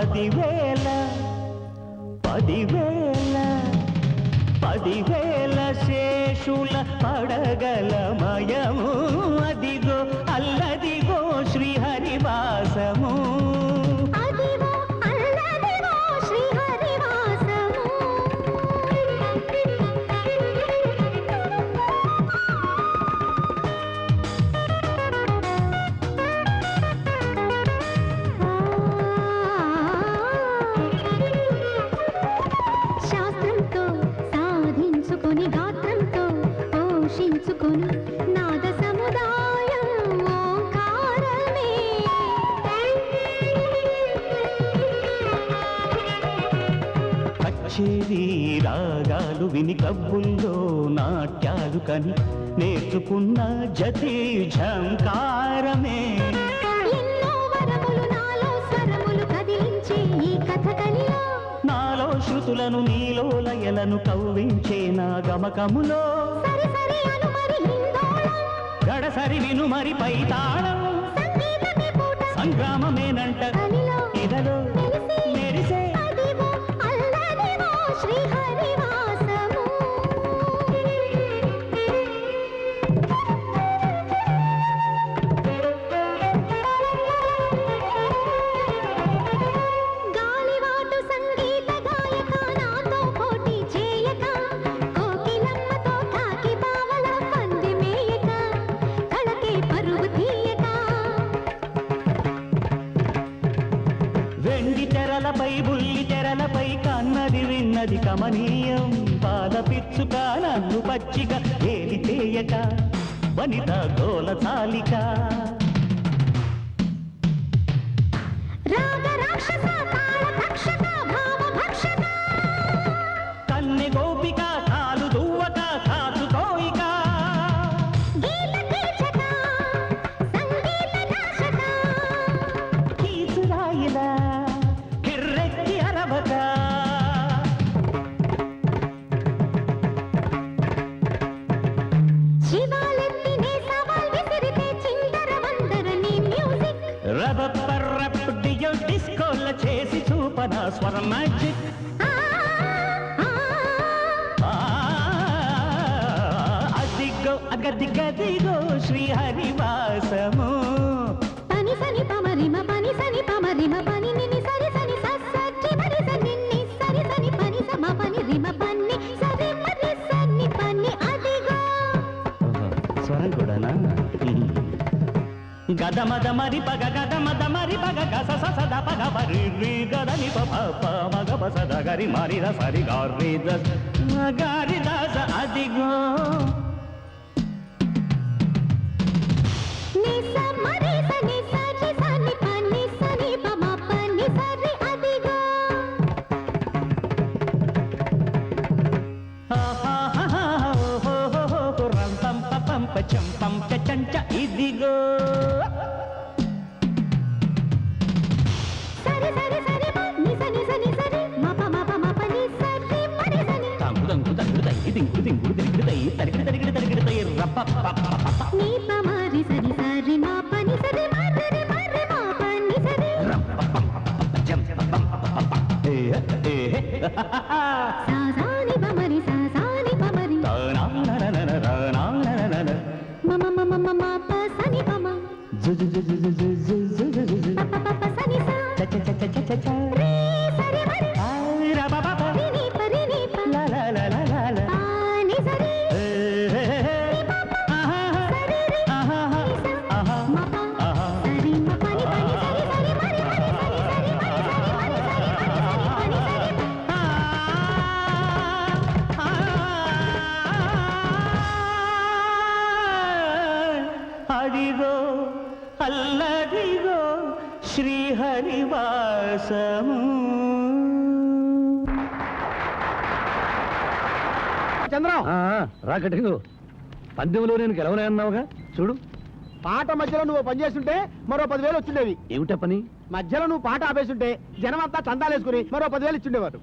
పదివేల పదివేల పదివేల శేషుల పడగల రాగాలు విని కబ్బుల్లో నాట్యాలు కని నేర్చుకున్న జతి ఝంకా కళ్ళను కవ్వించే నా గమకములో గడసరి విను మరి పైతాళం. సంగ్రామమేనంట. ఇదలో మెరిసే శ్రీహ ఉన్నది కమనీయం పాద పిచ్చుక నన్ను పచ్చిక ఏది చేయక వనిత గోల తాలిక రాగ రాక్షస పద స్వరం మ్యాజిక్ అదిగో అగది గదిగో శ్రీహరివాసము. పని సని పమరిమ పని సని పమరిమ పని గద మద మరి పగ గద మద మరి పగ గస స సద పగ పరి రి గద ని ప ప ప మగ ప సద గరి మరి ద సరి గారి ద గారి దాస అదిగో ని స మరి సని సరి సని పన్ని సని పమ పన్ని సరి అదిగో ఆహాహాహా, ఓహోహోహో, రం పం ప పం ప చం పం చ చం చ ఇదిగో తరి తరిగిడి తరిగిడి తరిగిడి తయ్యరు రప్ప నీ పమారి సరి సరి మా పని సరి మా అడిగో అల్లడిగో శ్రీహరివాసము. చంద్రం! రా కట్టింగు పందెంలో నేను గెలవలేన్నావుగా చూడు. పాట మధ్యలో నువ్వు పని చేస్తుంటే మరో పదివేలు వచ్చిండేవి. ఏమిటా పని? మధ్యలో నువ్వు పాట ఆపేస్తుంటే జనం అంతా చందాలేసుకుని మరో పదివేలు ఇచ్చిండేవారు.